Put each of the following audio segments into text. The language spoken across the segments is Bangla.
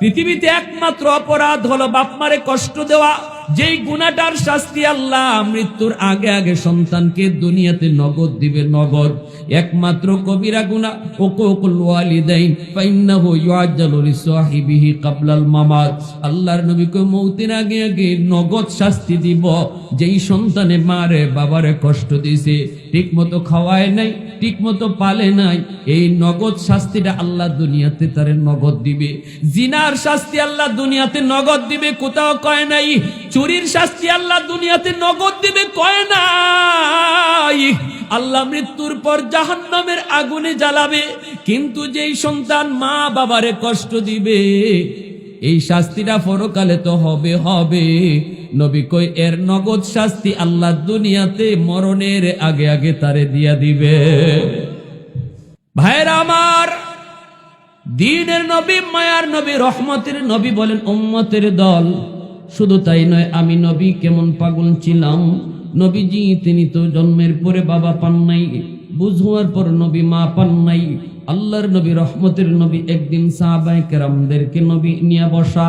পৃথিবীতে একমাত্র অপরাধ হলো বাপমারে কষ্ট দেওয়া। যেই গুণাটার শাস্তি আল্লাহ, মৃত্যুর আগে আগে সন্তানকে দুনিয়াতে নগদ দিবে, নগদ। একমাত্র কবিরা গুণা ও কোকুল ওয়ালিদাইন, ফাইন্নাহু ইউআজ্জালু লিসাহিবিহি ক্বাবলাল মামাত। আল্লাহর নবীকে মৌতের আগে আগে নগদ শাস্তি দিব। যেই সন্তানে মারে, বাবারে কষ্ট দিছে, ঠিকমতো খাওয়ায় নাই, ঠিকমতো পালে নাই, এই নগদ শাস্তিটা আল্লাহ দুনিয়াতে তারে নগদ দিবে। জিনার শাস্তি আল্লাহ দুনিয়াতে নগদ দিবে, কোথাও কয় নাই। চুরির শাস্তি আল্লাহ দুনিয়াতে নগদ দিবে, কয় নাই? আল্লাহ মৃত্যুর পর জাহান্নামের আগুনে জ্বালাবে, কিন্তু যেই সন্তান মা বাবারে কষ্ট দিবে, এই শাস্তিটা পরকালে তো হবে হবে। নবী কই, এর নগদ শাস্তি আল্লাহ দুনিয়াতে মরণের আগে আগে তারে দিয়া দিবে। ভাইরা আমার, দিনের নবী, মায়ার নবী, রহমতের নবী বলেন, উম্মতের দল। শুধু তাই নয়, আমি নবী কেমন পাগল ছিলাম। নবীজি, তিনি তো জন্মের পরে বাবা পান নাই বুঝ হওয়ার পর নবী মা পান নাই। আল্লাহর নবী, রহমতের নবী, একদিন সাহাবায়ে কেরামদেরকে নবী নিয়ে বসা।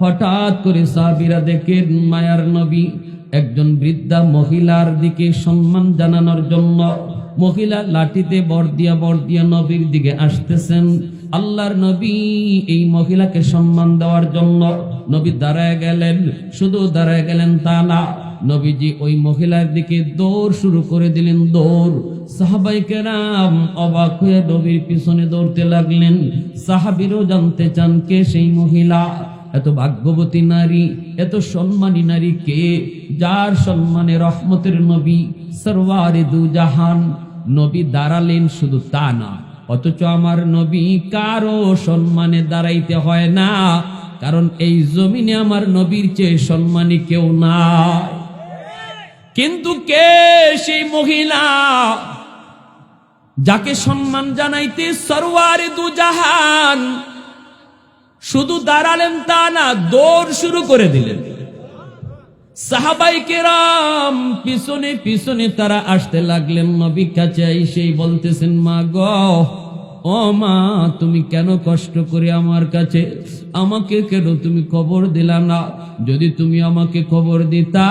হঠাৎ করে সাহাবীরা দেখে মায়ার নবী, একজন বৃদ্ধা মহিলার দিকে সম্মান জানানোর জন্য মহিলা লাঠিতে বর দিয়া বর দিয়া নবীর দিকে আসতেছেন। আল্লাহর নবী এই মহিলাকে সম্মান দেওয়ার জন্য নবী দাঁড়ায় গেলেন। শুধু দাঁড়ায় গেলেন তা না, নবীজি ওই মহিলার দিকে দৌড় শুরু করে দিলেন, দৌড়। সাহাবাই কেরাম অবাক হয়ে নবীর পিছনে দৌড়তে লাগলেন। সাহাবিরও জানতে চান কে সেই মহিলা। এত ভাগ্যবতী নারী, এত সম্মানী নারী কে? যার সম্মানে রহমতের নবী সরওয়ারে দু জাহান নবী দাঁড়ালেন শুধু তা না। অথচ আমার নবী কারও সম্মানে দাঁড়াইতে হয় না, কারণ এই জমিনে আমার নবীর চেয়ে সম্মানী কেউ না কিন্তু কে সেই মহিলা যাকে সম্মান জানাইতে সরওয়ারে দু জাহান শুধু দাঁড়ালেন তা না, দৌড় শুরু করে দিলেন। সাহাবাই কেরাম পিছনে পিছনে তারা আসতে লাগলেন। নবী কাছে সেই বলতেছেন, মা গ, ও মা, তুমি কেন কষ্ট করে আমার কাছে আমাকে কেন তুমি খবর দিলা না? যদি তুমি আমাকে খবর দিতা,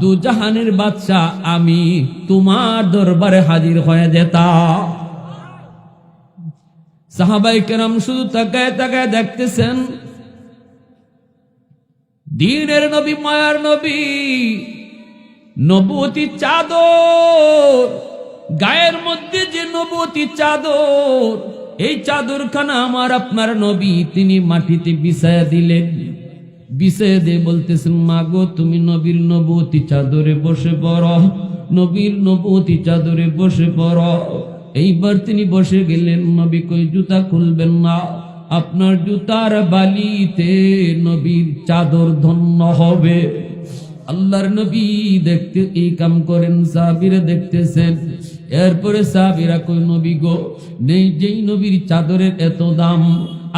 দু জাহানের বাদশা আমি তোমার দরবারে হাজির হয়ে যেতা সাহাবাই কেরাম শুধু তাকায় তাকায় দেখতেছেন দিনের নবী, মায়ার নবী নবতী চাদর, গায়ের মধ্যে যে নবতী চাদর, এই চাদরখানা আমার আপনার নবী, তিনি মাটিতে বিছায়া দিলেন। বিছায়া দিয়ে বলতেছেন, মাগো, তুমি নবীর নবতী চাদরে বসে পড়, নবীর নবতী চাদরে বসে পড়। এইবার তিনি বসে গেলেন, নবী, কই জুতা খুলবেন না? আপনার জুতার বালিতে নবীর চাদর ধন্য হবে। আল্লাহর নবী দেখতে এই কাম করেন, সাহাবিরা দেখতেছেন। এরপরে সাহাবিরা কই নবী গো, নেই যেই নবীর চাদরের এত দাম,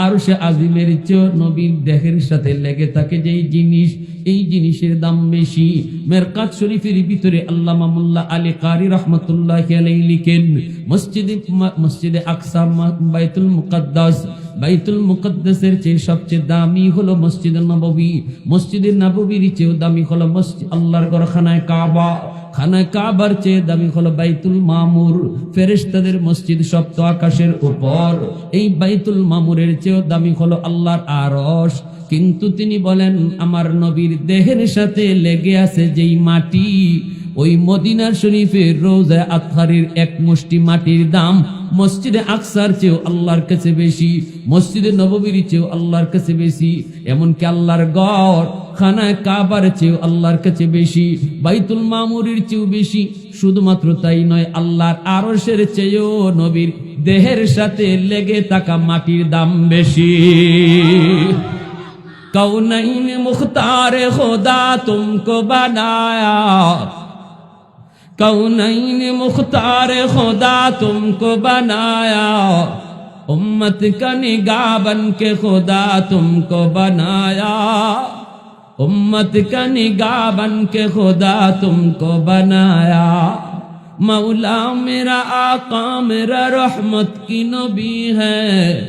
আর সে আজিমের চেয়েও নবীর দেহের সাথে লেগে থাকে যেই জিনিস, এই জিনিসের দাম বেশি। মেরকাত শরীফের ভিতরে আল্লাহ মোল্লা আলী কারি রহমতুল্লাহ লিখেন, মসজিদে মসজিদে আকসা বাইতুল মুকদ্দাস বাইতুল মুকদ্দাসের চেয়ে সবচেয়ে দামি হলো মসজিদ নববী। মসজিদের নববীর চেয়েও দামি হলো মসজিদ আল্লাহর ঘর খানায় কাবা। খানায় কাবার চেয়ে দামি হলো বাইতুল মামুর। ফেরেশতাদের মসজিদ সপ্ত আকাশের উপর। এই বাইতুল মামুরের চেয়েও দামি হলো আল্লাহর আরশ। কিন্তু তিনি বলেন, আমার নবীর দেহের সাথে লেগে আছে যেই মাটি। ওই মদিনার শরীফের রোজা আখারের এক মুষ্টি মাটির দাম মসজিদে আকসার চেয়েও আল্লাহর কাছে বেশি, মসজিদে নববীর চেয়েও আল্লাহর কাছে বেশি, এমনকি আল্লাহর গড় খানায় কাবার চেয়েও আল্লাহর কাছে বেশি, বাইতুল মামুরির চেয়েও বেশি। শুধুমাত্র তাই নয়, আল্লাহর আরসের চেয়েও নবীর দেহের সাথে লেগে থাকা মাটির দাম বেশি। কৌনাইন মুখতার খোদা তুমক বানায়া کونین مختار خدا تم کو بنایا، امت کا نگاہ بن کے خدا تم کو بنایا۔ امت کا نگاہ بن کے خدا تم کو بنایا۔ مولا میرا آقا، میرا رحمت کی نبی ہے۔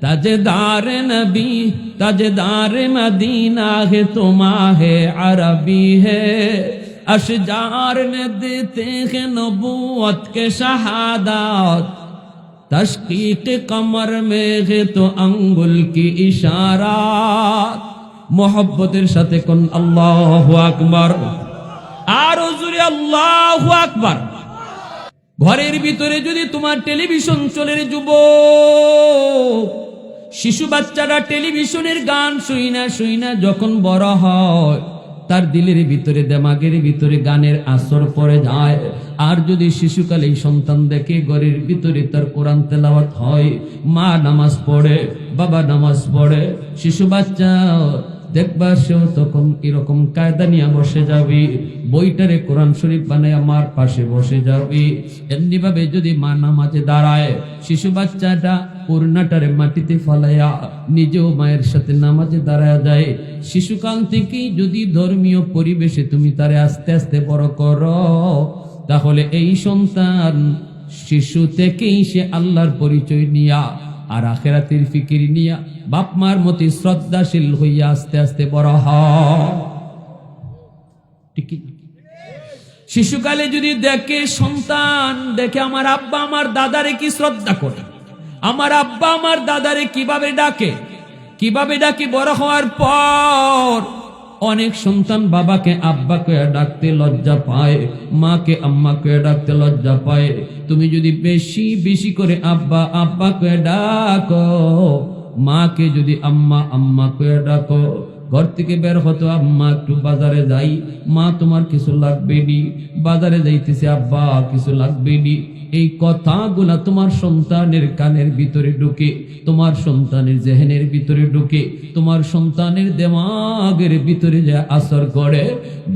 تجدار نبی، تجدار مدینہ ہے تمہا ہے عربی ہے۔ अशजार ने देते हैं नबूवत के शहादत तशकीक कमर में है तो अंगुल की इशारात মোহব্বতের সাথে কোন আল্লাহ আকবার আর জুড়ে আল্লাহ আকবার ঘরের ভিতরে যদি তোমার টেলিভিশন চলে রে যুব শিশু বাচ্চারা টেলিভিশনের গান শুই না শুই না যখন বড় হয় তার দিলের ভিতরে, দেমাগের ভিতরে গানের আসর পড়ে যায়। আর যদি শিশুকালে সন্তান দেখে, ঘরের ভিতরে তার কোরআন তেলাওয়াত হয়, মা নামাজ পড়ে, বাবা নামাজ পড়ে, শিশু বাচ্চা দেখবা সেও তখন এরকম কায়দা নিয়ে বসে যাবি। বইটারে কোরআন শরীফ বানায় আমার পাশে বসে যাবি। এমনি ভাবে যদি মা নামাজে দাঁড়ায়, শিশু বাচ্চাটা করুণাটারে মাটিতে ফলাইয়া নিজেও মায়ের সাথে নামাজে দাঁড়ায় যায়। শিশুকাল থেকেই যদি ধর্মীয় পরিবেশে তুমি তারে আস্তে আস্তে বড় করো, তাহলে এই সন্তান শিশু থেকেই সে আল্লাহর পরিচয় নিয়া আর আখেরাতের ফিকির নিয়া বাপ মার মতে শ্রদ্ধাশীল হইয়া আস্তে আস্তে বড় হয় ঠিক কি? শিশুকালে যদি দেখে সন্তান, দেখে আমার আব্বা, আমার দাদারে কি শ্রদ্ধা করে? আমার আব্বা আমার দাদারে কীভাবে ডাকে? কীভাবে ডাকে? বড় হওয়ার পর অনেক সন্তান বাবাকে, আব্বাকে ডাকতে লজ্জা পায়, মাকে, আম্মাকে ডাকতে লজ্জা পায়। তুমি যদি বেশি বেশি করে আব্বা, আব্বাকে ডাকো, মাকে যদি আম্মা, আম্মাকে ডাকো, ঘর থেকে বের হতো, আম্মা একটু বাজারে যাই, মা তোমার কিছু লাগবে নি বাজারে যাইতেছে, আব্বা কিছু লাগবে নি এই কথাগুলা তোমার সন্তানের কানের ভিতরে ঢুকে, তোমার সন্তানের জেহেনের ভিতরে ঢুকে, তোমার সন্তানের দেমাগের ভিতরে যে আসর করে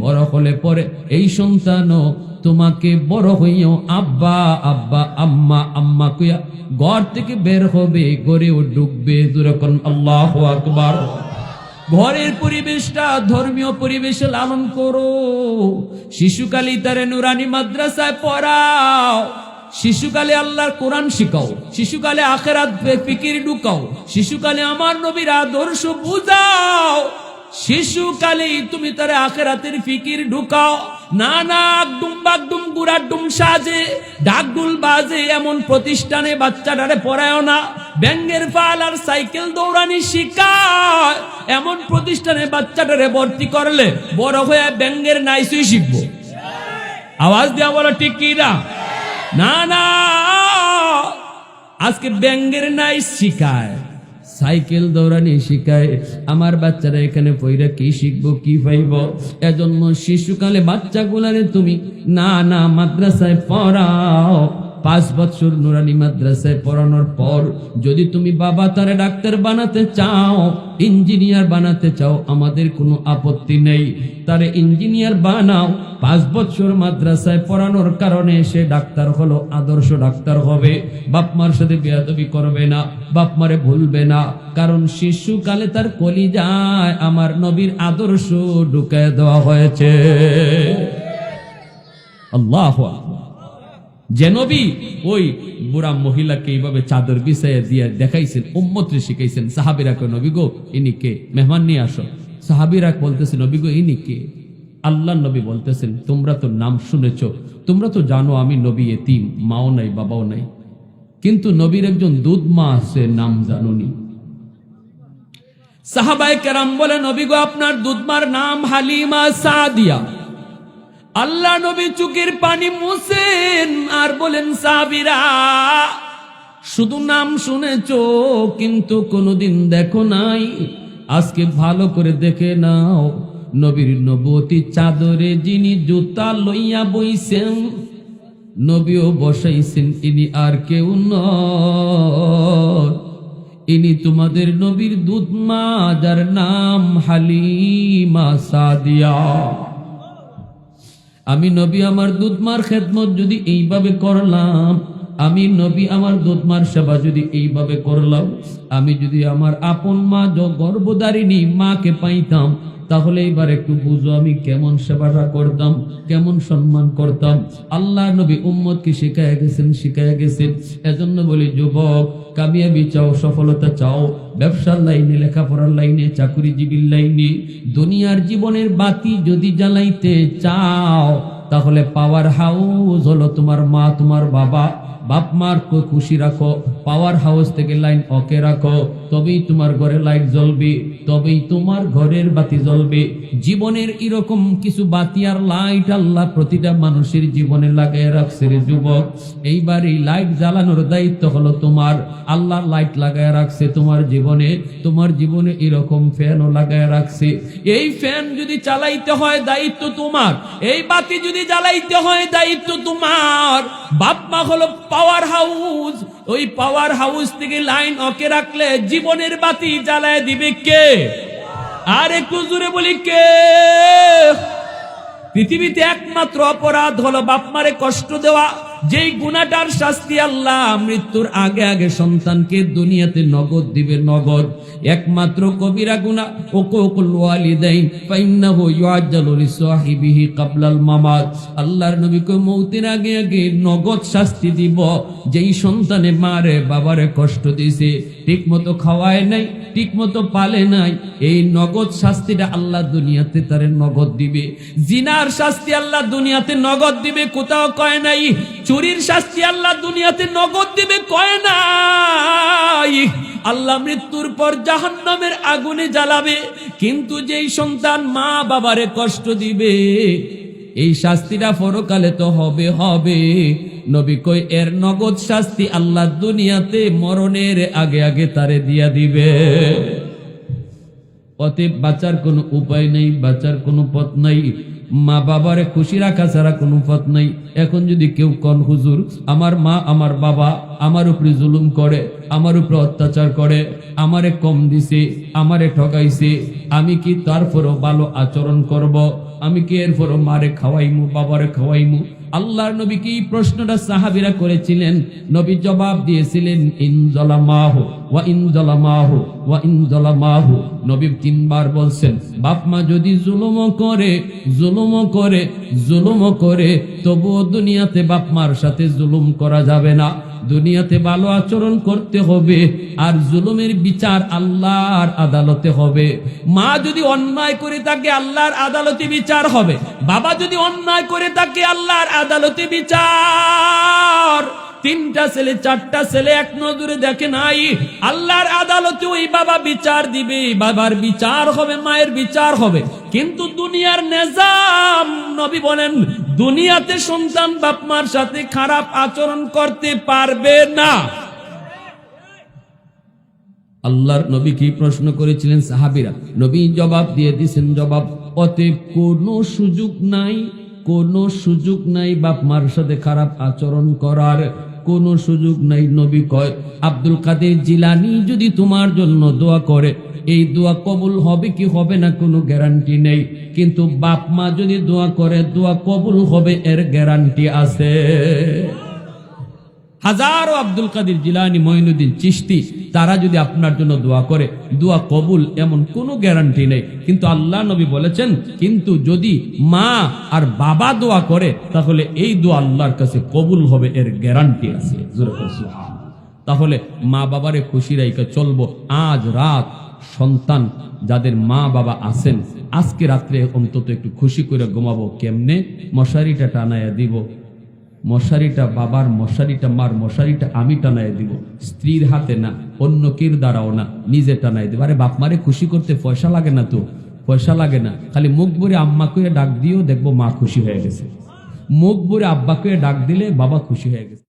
বড় হলে পরে এই সন্তানও তোমাকে বড় হইয়াও আব্বা আব্বা, আম্মা আম্মা কইয়া ঘর থেকে বের হবে গড়েও ডুববে দুরকম আল্লাহ আকবার। ঘরের পরিবেশটা ধর্মীয় পরিবেশে লালন করো, শিশুকালে তারে নুরানি মাদ্রাসায় পড়াও। শিশুকালে আল্লাহর কোরআন শিখাও, শিশুকালে আখেরাত ফিকির ঢুকাও, শিশুকালে আমার নবীর আদর্শ বুঝাও। শিশুকালেই তুমি তার আখেরাতের ফিকির ঢুকাও। না না একদম বাগদুম গুড়ার ডুম সাজে, ডাকডুল বাজে এমন প্রতিষ্ঠানে বাচ্চাটারে পড়ায় না। ব্যাঙ্গের ফাল আর সাইকেল দৌড়ানি শিকায় এমন প্রতিষ্ঠানে বাচ্চাটারে ভর্তি করলে বড় হয়ে ব্যাঙ্গের নাইসুই শিখব। আওয়াজ দেওয়া বলো, ঠিক কি না না। আজকে ব্যাঙ্গের নাই শিকায়। সাইকেল দৌড়ানি শিখায় আমার বাচ্চারা এখানে পইরা কি শিখব, কি পাইব? এজন্য শিশুকালে বাচ্চাগুলারে তুমি না না মাদ্রাসায় পড়াও। পাঁচ বছর নুরানি মাদ্রাসায় পড়ানোর পর যদি তুমি বাবা তারে ডাক্তার বানাতে চাও, ইঞ্জিনিয়ার বানাতে চাও, আমাদের কোনো আপত্তি নেই। তারে ইঞ্জিনিয়ার বানাও। পাঁচ বছর মাদ্রাসায় পড়ানোর কারণে সে ডাক্তার হলো, আদর্শ ডাক্তার হবে। বাপ মার সাথে বেয়াদবি করবে না, বাপ মারে ভুলবে না। কারণ শিশুকালে তার কলি যায় আমার নবীর আদর্শ ঢুকায় দেওয়া হয়েছে। আল্লাহ যে নবী ওই বুড়া মহিলাকে এইভাবে চাদর বিছাইয়া দিয়ে দেখাইছেন উম্মত্রে শিখাইছেন, সাহাবিরা কো নবী গো, ইনি কে? মেহমান নিয়ে আসো। সাহাবিরা বলতেছে, নবী গো, ইনি কে? আল্লাহ নবী বলতেছেন, তোমরা তো নাম শুনেছ, তোমরা তো জানো আমি নবী এতিম, মাও নাই, বাবাও নাই। কিন্তু নবীর একজন দুধ মা আছে, নাম জানুনি। সাহাবাই কেরাম বলে, নবী গো, আপনার দুধমার নাম হালিমা সাদিয়া। আল্লাহ নবী চুকের পানি মুছেন আর বলেন, সাবিরা, শুধু নাম শুনেছ, কিন্তু কোনোদিন দেখো নাই। আজকে ভালো করে দেখে নাও, নবীর নবতী চাদরে যিনি জুতা লইয়া বইছেন, নবীও বসাইছেন, ইনি আর কেউ ইনি তোমাদের নবীর দুধ মা, যার নাম হালিমা সাদিয়া। আমি নবী আমার দুধমার খেদমত যদি এইভাবে করলাম, আমি নবী আমার দুধমার সেবা যদি এইভাবে করলাম, আমি যদি আমার আপন মা গর্ভদারিণী মাকে পাইতাম তাহলে এবার একটু বুঝো আমি কেমন সেবাটা করতাম, কেমন সম্মান করতাম। আল্লাহ নবী উম্মতকে শিখায় গেছেন শিখায় গেছেন। এজন্য বলি, যুবক, কামিয়াবি চাও, সফলতা চাও। ব্যবসার লাইনে, লেখাপড়ার লাইনে, চাকুরিজীবীর লাইনে, দুনিয়ার জীবনের বাতি যদি জ্বালাইতে চাও, তাহলে পাওয়ার হাউস হলো তোমার মা, তোমার বাবা। বাপ মার খুশি রাখো পাওয়ার হাউস থেকে লাইন ওকে রাখো, তবেই তোমার ঘরে লাইট জ্বলবে, তবেই তোমার ঘরের বাতি জ্বলবে। জীবনের এরকম কিছু বাতি আর লাইট আল্লাহ প্রতিটা মানুষের জীবনে লাগাই রাখছে রে যুবক। এইবার এই লাইট জ্বালানোর দায়িত্ব হলো তোমার। আল্লাহ লাইট লাগায় রাখছে তোমার জীবনে তোমার জীবনে এরকম ফ্যানও লাগায় রাখছে। এই ফ্যান যদি চালাইতে হয় দায়িত্ব তোমার, এই বাতি যদি জ্বালাইতে হয় দায়িত্ব তোমার। বাপ মা হলো পাওয়ার হাউস ওই পাওয়ার হাউস থেকে লাইন ওকে রাখলে জীবনের বাতি জ্বালায় দিবে কে? আর একটু জোরে বলি, কে? পৃথিবীতে একমাত্র অপরাধ হলো বাপমারে কষ্ট দেওয়া। যেই গুণাটার শাস্তি আল্লাহ, মৃত্যুর আগে আগে সন্তানকে দুনিয়াতে নগদ দিবে, নগদ। একমাত্র কবিরা গুণা ও কোকুল ওয়ালিদাইন, ফাইন্নাহু ইউআজ্জালু লিসাহিবিহি ক্বাবলাল মামাত। আল্লাহর নবী কই মৌতের আগে আগে নগদ শাস্তি দিব। যেই সন্তানে মারে, বাবারে কষ্ট দিছে, ঠিকমতো খাওয়ায় নাই, ঠিকমতো পালে নাই, এই নগদ শাস্তিটা আল্লাহ দুনিয়াতে তারে নগদ দিবে। জিনার শাস্তি আল্লাহ দুনিয়াতে নগদ দিবে, কোথাও কয় নাই। চুরির শাস্তি আল্লাহ দুনিয়াতে নগদ দিবে, কয় নাই? আল্লাহ মৃত্যুর পর জাহান্নামের আগুনে জ্বালাবে, কিন্তু যেই সন্তান মা বাবারে কষ্ট দিবে, এই শাস্তিটা পরকালে তো হবে হবে। নবী কই এর নগদ শাস্তি আল্লাহ দুনিয়াতে মরণের আগে আগে তারে দিয়া দিবে। অতএব বাঁচার কোনো উপায় নেই, বাঁচার কোনো পথ নাই। মা বাবারে খুশি রাখা ছাড়া কোনো পথ নাই। এখন যদি কেউ কন, হুজুর, আমার মা, আমার বাবা, আমার উপরে জুলুম করে, আমার উপরে অত্যাচার করে, আমারে কম দিছে, আমারে ঠকাইছে আমি কি তারপরও ভালো আচরণ করব? আমি কি এরপরও মারে খাওয়াইমু, বাবারে খাওয়াইমু? আল্লাহর নবী কি প্রশ্নটা সাহাবিরা করেছিলেন? নবী জবাব দিয়েছিলেন, ইন জলামাহু ওয়া ইন জলামাহু ওয়া ইন জলামাহু নবী তিনবার বলছেন, বাপ মা যদি জুলুম করে জুলুম করে জুলুম করে, তবুও দুনিয়াতে বাপ মার সাথে জুলুম করা যাবে না। দুনিয়াতে ভালো আচরণ করতে হবে, আর জুলুমের বিচার আল্লাহর আদালতে হবে। মা যদি অন্যায় করে থাকে আল্লাহর আদালতে বিচার হবে, বাবা যদি অন্যায় করে থাকে আল্লাহর আদালতে বিচার। তিনটা ছেলে, চারটা ছেলে এক নজরে দেখে নাই। আল্লাহর আদালতে ওই বাবা বিচার দিবে, বাবার বিচার হবে, মায়ের বিচার হবে। কিন্তু দুনিয়ার নেজাম, নবী বলেন, দুনিয়াতে সন্তান বাপ মার সাথে খারাপ আচরণ করতে পারবে না। আল্লাহর নবী কি প্রশ্ন করেছিলেন সাহাবিরা? নবী জবাব দিয়ে দিছেন, জবাব, অতএব কোনো সুযোগ নাই, কোনো সুযোগ নাই বাপ মার সাথে খারাপ আচরণ করার। কোনো সুযোগ নাই, নবী কয়, আব্দুল কাদের জিলানি যদি তোমার জন্য দোয়া করে, এই দোয়া কবুল হবে কি হবে না কোনো গ্যারান্টি নেই। কিন্তু বাপ মা যদি দোয়া করে, দোয়া কবুল হবে, এর গ্যারান্টি আছে। হাজারো আব্দুল কাদির জিলানি মঈনুদ্দিন চিশতি, তারা যদি আপনার জন্য দোয়া করে, দোয়া কবুল এমন কোনো গ্যারান্টি নেই। কিন্তু আল্লাহ নবী বলেছেন, কিন্তু যদি মা আর বাবা দোয়া করে, তাহলে এই দোয়া আল্লাহর কাছে কবুল হবে, এর গ্যারান্টি আছে। তাহলে মা বাবারে খুশি রাইকে চলবো। আজ রাত সন্তান যাদের মা বাবা আছেন, আজকে রাত্রে অন্তত একটু খুশি করে ঘুমাবো। কেমনে? মশারিটা টানাইয়া দিব। মশারিটা বাবার মশারিটা, মার মশারিটা আমি টানাই দিব। স্ত্রীর হাতে না, অন্য কের দ্বারাও না, নিজে টানাই দিব। আরে বাপ মারে, খুশি করতে পয়সা লাগে না তো। পয়সা লাগে না। খালি মুখ ভরে আম্মাকে ডাক দিয়েও দেখব মা খুশি হয়ে গেছে। মুখ ভরে আব্বাকে ডাক দিলে বাবা খুশি হয়ে গেছে।